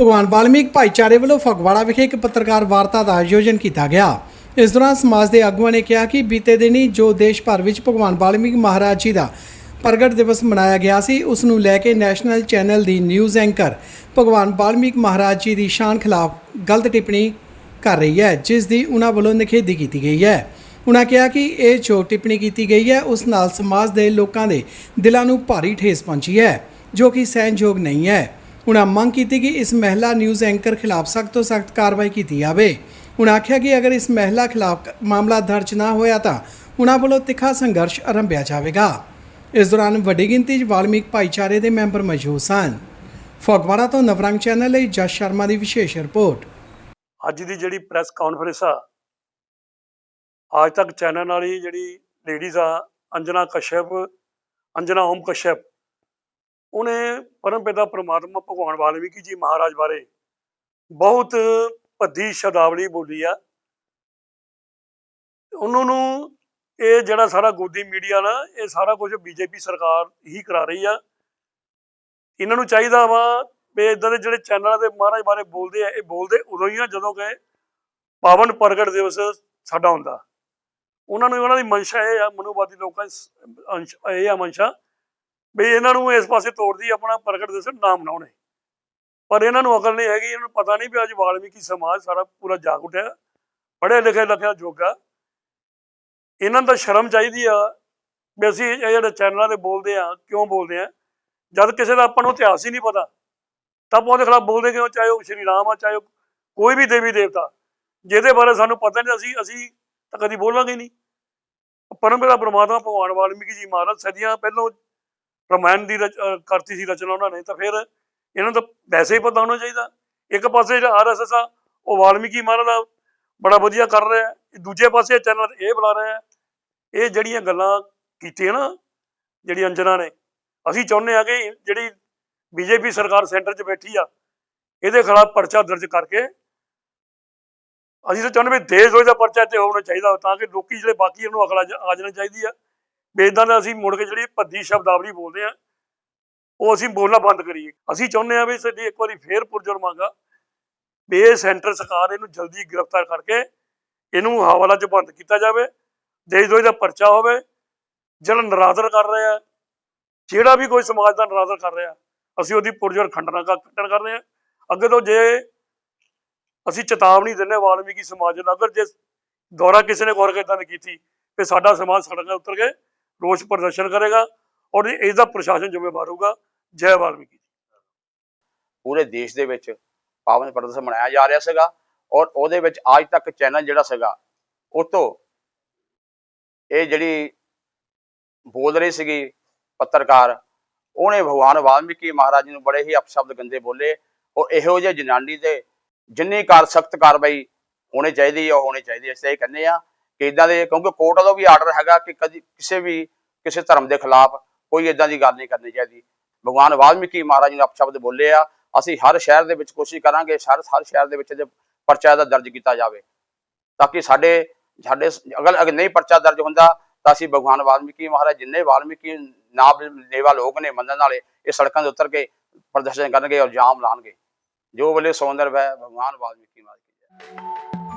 ਭਗਵਾਨ ਵਾਲਮੀਕ ਭਾਈਚਾਰੇ ਵੱਲੋਂ ਫਗਵਾੜਾ ਵਿਖੇ ਇੱਕ ਪੱਤਰਕਾਰ ਵਾਰਤਾ ਦਾ ਆਯੋਜਨ ਕੀਤਾ ਗਿਆ। ਇਸ ਦੌਰਾਨ ਸਮਾਜ ਦੇ ਆਗੂਆਂ ਨੇ ਕਿਹਾ ਕਿ ਬੀਤੇ ਦਿਨੀ ਜੋ ਦੇਸ਼ ਭਰ ਵਿੱਚ ਭਗਵਾਨ ਵਾਲਮੀਕ ਮਹਾਰਾਜ ਜੀ ਦਾ ਪ੍ਰਗਟ ਦਿਵਸ ਮਨਾਇਆ ਗਿਆ ਸੀ, ਉਸ ਨੂੰ ਲੈ ਕੇ ਨੈਸ਼ਨਲ ਚੈਨਲ ਦੀ ਨਿਊਜ਼ ਐਂਕਰ ਭਗਵਾਨ ਵਾਲਮੀਕ ਮਹਾਰਾਜ ਜੀ ਦੀ ਸ਼ਾਨ ਖਿਲਾਫ ਗਲਤ ਟਿੱਪਣੀ ਕਰ ਰਹੀ ਹੈ, ਜਿਸ ਦੀ ਉਹਨਾਂ ਵੱਲੋਂ ਨਿਖੇਧੀ ਕੀਤੀ ਗਈ ਹੈ। ਉਹਨਾਂ ਕਿਹਾ ਕਿ ਇਹ ਜੋ ਟਿੱਪਣੀ ਕੀਤੀ ਗਈ ਹੈ, ਉਸ ਨਾਲ ਸਮਾਜ ਦੇ ਲੋਕਾਂ ਦੇ ਦਿਲਾਂ ਨੂੰ ਭਾਰੀ ਠੇਸ ਪਹੁੰਚੀ ਹੈ, ਜੋ ਕਿ ਸਹਿਣਯੋਗ ਨਹੀਂ ਹੈ। ਉਹਨਾਂ ਮੰਗ ਕੀਤੀ ਕਿ ਇਸ ਮਹਿਲਾ ਨਿਊਜ਼ ਐਂਕਰ ਖਿਲਾਫ ਸਖਤ ਤੋਂ ਸਖਤ ਕਾਰਵਾਈ ਕੀਤੀ ਜਾਵੇ। ਉਹਨਾਂ ਆਖਿਆ ਕਿ ਅਗਰ ਇਸ ਮਹਿਲਾ ਖਿਲਾਫ ਮਾਮਲਾ ਦਰਜ ਨਾ ਹੋਇਆ ਤਾਂ ਉਹਨਾਂ ਵੱਲੋਂ ਤਿੱਖਾ ਸੰਘਰਸ਼ ਆਰੰਭਿਆ ਜਾਵੇਗਾ। ਇਸ ਦੌਰਾਨ ਵੱਡੀ ਗਿਣਤੀ 'ਚ ਵਾਲਮੀਕ ਭਾਈਚਾਰੇ ਦੇ ਮੈਂਬਰ ਮੌਜੂਦ ਸਨ। ਫਗਵਾੜਾ ਤੋਂ ਨਵਰੰਗ ਚੈਨਲ ਲਈ ਜਸ ਸ਼ਰਮਾ ਦੀ ਵਿਸ਼ੇਸ਼ ਰਿਪੋਰਟ। ਅੱਜ ਦੀ ਜਿਹੜੀ ਪ੍ਰੈਸ ਕਾਨਫਰੰਸ ਆ, ਅੱਜ ਤੱਕ ਚੈਨਲ ਵਾਲੀ ਜਿਹੜੀ ਲੇਡੀਜ਼ ਆ, ਅੰਜਨਾ ਕਸ਼ਯਪ, ਅੰਜਨਾ ਓਮ ਕਸ਼ਯਪ ਉਹਨੇ ਪਰਮ ਪਿਤਾ ਪ੍ਰਮਾਤਮਾ ਭਗਵਾਨ ਵਾਲਮੀਕੀ ਜੀ ਮਹਾਰਾਜ ਬਾਰੇ ਬਹੁਤ ਭੱਦੀ ਸ਼ਬਦਾਵਲੀ ਬੋਲੀ ਆ। ਉਹਨਾਂ ਨੂੰ ਇਹ ਜਿਹੜਾ ਸਾਰਾ ਗੋਦੀ ਮੀਡੀਆ ਨਾ, ਇਹ ਸਾਰਾ ਕੁਝ ਬੀਜੇਪੀ ਸਰਕਾਰ ਹੀ ਕਰਾ ਰਹੀ ਆ। ਇਹਨਾਂ ਨੂੰ ਚਾਹੀਦਾ ਵਾ ਵੀ ਇਦਾਂ ਦੇ ਜਿਹੜੇ ਚੈਨਲਾਂ ਦੇ ਮਹਾਰਾਜ ਬਾਰੇ ਬੋਲਦੇ ਆ, ਇਹ ਬੋਲਦੇ ਉਦੋਂ ਹੀ ਆ ਜਦੋਂ ਕਿ ਪਾਵਨ ਪ੍ਰਗਟ ਦਿਵਸ ਸਾਡਾ ਹੁੰਦਾ। ਉਹਨਾਂ ਨੂੰ, ਉਹਨਾਂ ਦੀ ਮਨਸ਼ਾ ਇਹ ਆ, ਮਨੂਵਾਦੀ ਲੋਕਾਂ ਦੀ ਇਹ ਆ ਮਨਸ਼ਾ ਵੀ ਇਹਨਾਂ ਨੂੰ ਇਸ ਪਾਸੇ ਤੋੜਦੀ, ਆਪਣਾ ਪ੍ਰਗਟ ਦਿਵਸ ਨਾਮ ਬਣਾਉਣੇ ਪਰ ਇਹਨਾਂ ਨੂੰ ਅਕਲ ਨਹੀਂ ਹੈਗੀ, ਇਹਨਾਂ ਨੂੰ ਪਤਾ ਨਹੀਂ ਵੀ ਅੱਜ ਵਾਲਮੀਕੀ ਸਮਾਜ ਸਾਰਾ ਪੂਰਾ ਜਾਗ ਉੱਠਿਆ ਪੜ੍ਹੇ ਲਿਖੇ ਲੱਖਿਆ ਜੋਗਾ। ਇਹਨਾਂ ਨੂੰ ਤਾਂ ਸ਼ਰਮ ਚਾਹੀਦੀ ਆ ਵੀ ਅਸੀਂ ਇਹ ਜਿਹੜੇ ਚੈਨਲਾਂ ਤੇ ਬੋਲਦੇ ਆ, ਕਿਉਂ ਬੋਲਦੇ ਆ? ਜਦ ਕਿਸੇ ਦਾ ਆਪਾਂ ਨੂੰ ਇਤਿਹਾਸ ਹੀ ਨਹੀਂ ਪਤਾ, ਤਾਂ ਆਪਾਂ ਉਹਦੇ ਖਿਲਾਫ ਬੋਲਦੇ ਕਿਉਂ? ਚਾਹੇ ਉਹ ਸ਼੍ਰੀ ਰਾਮ ਆ, ਚਾਹੇ ਉਹ ਕੋਈ ਵੀ ਦੇਵੀ ਦੇਵਤਾ, ਜਿਹਦੇ ਬਾਰੇ ਸਾਨੂੰ ਪਤਾ ਨਹੀਂ, ਅਸੀਂ ਅਸੀਂ ਤਾਂ ਕਦੀ ਬੋਲਾਂਗੇ ਨਹੀਂ। ਪਰਮਪਿਤਾ, ਪ੍ਰਮਾਤਮਾ, ਭਗਵਾਨ ਵਾਲਮੀਕੀ ਜੀ ਮਹਾਰਾਜ ਸਦੀਆਂ ਪਹਿਲਾਂ ਰਮਾਇਣ ਦੀ ਰਚ- ਕਰਤੀ ਸੀ ਰਚਨਾ ਉਹਨਾਂ ਨੇ, ਤਾਂ ਫਿਰ ਇਹਨਾਂ ਦਾ ਤਾਂ ਵੈਸੇ ਹੀ ਪਤਾ ਹੋਣਾ ਚਾਹੀਦਾ। ਇੱਕ ਪਾਸੇ ਜਿਹੜਾ ਆਰਐਸਐਸ ਆ, ਉਹ ਵਾਲਮੀਕੀ ਮਹਾਰਾਜ ਦਾ ਬੜਾ ਵਧੀਆ ਕਰ ਰਿਹਾ ਦੂਜੇ ਪਾਸੇ ਚੈਨਲ ਇਹ ਬੁਲਾ ਰਿਹਾ ਇਹ ਜਿਹੜੀਆਂ ਗੱਲਾਂ ਕੀਤੀਆਂ ਨਾ, ਜਿਹੜੀ ਅੰਜਨਾ ਨੇ, ਅਸੀਂ ਚਾਹੁੰਦੇ ਆ ਕਿ ਜਿਹੜੀ ਬੀਜੇਪੀ ਸਰਕਾਰ ਸੈਂਟਰ 'ਚ ਬੈਠੀ ਆ, ਇਹਦੇ ਖਿਲਾਫ ਪਰਚਾ ਦਰਜ ਕਰਕੇ, ਅਸੀਂ ਤਾਂ ਚਾਹੁੰਦੇ ਵੀ ਦੇਸ਼ ਹੋਏ ਦਾ ਪਰਚਾ ਤੇ ਹੋਣਾ ਚਾਹੀਦਾ, ਤਾਂ ਕਿ ਲੋਕੀ ਜਿਹੜੇ ਬਾਕੀ ਇਹਨੂੰ ਅਕਲ ਆ ਜਾ- ਜਾਣੀ ਚਾਹੀਦੀ ਆ। ਵੀ ਇਦਾਂ ਦਾ ਅਸੀਂ ਮੁੜ ਕੇ ਜਿਹੜੀ ਭੱਦੀ ਸ਼ਬਦਾਵਲੀ ਬੋਲਦੇ ਆ ਉਹ ਅਸੀਂ ਬੋਲਣਾ ਬੰਦ ਕਰੀਏ। ਅਸੀਂ ਚਾਹੁੰਦੇ ਆ ਵੀ ਸਾਡੀ ਇੱਕ ਵਾਰੀ ਫੇਰ ਪੁਰਜੋਰ ਮੰਗਾ ਵੀ ਇਹ ਸੈਂਟਰ ਸਰਕਾਰ ਇਹਨੂੰ ਜਲਦੀ ਗ੍ਰਿਫਤਾਰ ਕਰਕੇ ਇਹਨੂੰ ਹਵਾਲਾ 'ਚ ਬੰਦ ਕੀਤਾ ਜਾਵੇ ਦੇਸ਼ ਦੋਸ਼ ਦਾ ਪਰਚਾ ਹੋਵੇ, ਜਿਹੜਾ ਨਰਾਦਰ ਕਰ ਰਿਹਾ ਜਿਹੜਾ ਵੀ ਕੋਈ ਸਮਾਜ ਦਾ ਨਰਾਦਰ ਕਰ ਰਿਹਾ, ਅਸੀਂ ਉਹਦੀ ਪੁਰਜੋਰ ਖੰਡਨਾ ਕਰ, ਖੰਡਨ ਕਰਦੇ ਹਾਂ। ਅੱਗੇ ਤੋਂ ਜੇ ਅਸੀਂ ਚੇਤਾਵਨੀ ਦਿੰਦੇ ਵਾਲਮੀਕੀ ਸਮਾਜ ਨੂੰ, ਅਗਰ ਜੇ ਦੌਰਾ ਕਿਸੇ ਨੇ ਗੌਰ ਇਦਾਂ ਦੀ ਕੀਤੀ, ਤੇ ਸਾਡਾ ਸਮਾਜ ਸੜਕਾਂ 'ਤੇ ਉਤਰ ਕੇ ਰੋਸ ਪ੍ਰਦਰਸ਼ਨ ਕਰੇਗਾ ਔਰ ਇਸ ਦਾ ਪ੍ਰਸ਼ਾਸਨ ਜ਼ਿੰਮੇਵਾਰ ਹੋਊਗਾ। ਜੈ ਵਾਲਮੀਕੀ ਪੂਰੇ ਦੇਸ਼ ਦੇ ਵਿੱਚ ਪਾਵਨ ਪ੍ਰਦਰਸ਼ਨ ਮਨਾਇਆ ਜਾ ਰਿਹਾ ਸੀਗਾ ਔਰ ਉਹਦੇ ਵਿੱਚ ਅੱਜ ਤੱਕ ਚੈਨਲ ਜਿਹੜਾ ਸੀਗਾ, ਉਹ ਤੋਂ ਇਹ ਜਿਹੜੀ ਬੋਲ ਰਹੀ ਸੀਗੀ ਪੱਤਰਕਾਰ, ਉਹਨੇ ਭਗਵਾਨ ਵਾਲਮੀਕੀ ਮਹਾਰਾਜ ਨੂੰ ਬੜੇ ਹੀ ਅਪਸ਼ਬਦ ਗੰਦੇ ਬੋਲੇ ਔਰ ਇਹੋ ਜਿਹੇ ਜਨਾਨੀ ਦੇ ਜਿੰਨੀ ਕਾਰ ਸਖਤ ਕਾਰਵਾਈ ਹੋਣੀ ਚਾਹੀਦੀ ਹੈ, ਉਹ ਹੋਣੀ ਚਾਹੀਦੀ ਹੈ, ਅਸੀਂ ਇਹ ਕਹਿੰਦੇ ਆ ਕਿ ਇਦਾਂ ਦੇ, ਕਿਉਂਕਿ ਕੋਰਟ ਦਾ ਵੀ ਆਰਡਰ ਹੈਗਾ ਕਿ ਕਦੀ ਕਿਸੇ ਵੀ, ਕਿਸੇ ਧਰਮ ਦੇ ਖਿਲਾਫ ਕੋਈ ਇਦਾਂ ਦੀ ਗੱਲ ਨਹੀਂ ਕਰਨੀ ਚਾਹੀਦੀ। ਭਗਵਾਨ ਵਾਲਮੀਕੀ ਮਹਾਰਾਜ ਨੇ ਅਪਸ਼ਬਦ ਬੋਲੇ ਆ, ਅਸੀਂ ਹਰ ਸ਼ਹਿਰ ਦੇ ਵਿੱਚ ਕੋਸ਼ਿਸ਼ ਕਰਾਂਗੇ ਹਰ ਹਰ ਸ਼ਹਿਰ ਦੇ ਵਿੱਚ ਇਹਦੇ ਪਰਚਾ ਦਾ ਦਰਜ ਕੀਤਾ ਜਾਵੇ। ਤਾਂ ਕਿ ਸਾਡੇ ਸਾਡੇ ਅਗਰ ਅਗਰ ਨਹੀਂ ਪਰਚਾ ਦਰਜ ਹੁੰਦਾ, ਤਾਂ ਅਸੀਂ ਭਗਵਾਨ ਵਾਲਮੀਕੀ ਮਹਾਰਾਜ ਜਿੰਨੇ ਵਾਲਮੀਕੀ ਨਾਮ ਲੇਵਾ ਲੋਕ ਨੇ ਮੰਨਣ ਵਾਲੇ ਇਹ ਸੜਕਾਂ ਦੇ ਉਤਰ ਕੇ ਪ੍ਰਦਰਸ਼ਨ ਕਰਨਗੇ ਔਰ ਜਾਮ ਲਾਣਗੇ ਜੋ ਬਲੇ ਸੌਂਦਰ ਵੈ ਭਗਵਾਨ ਵਾਲਮੀਕੀ ਮਹਾਰਾਜ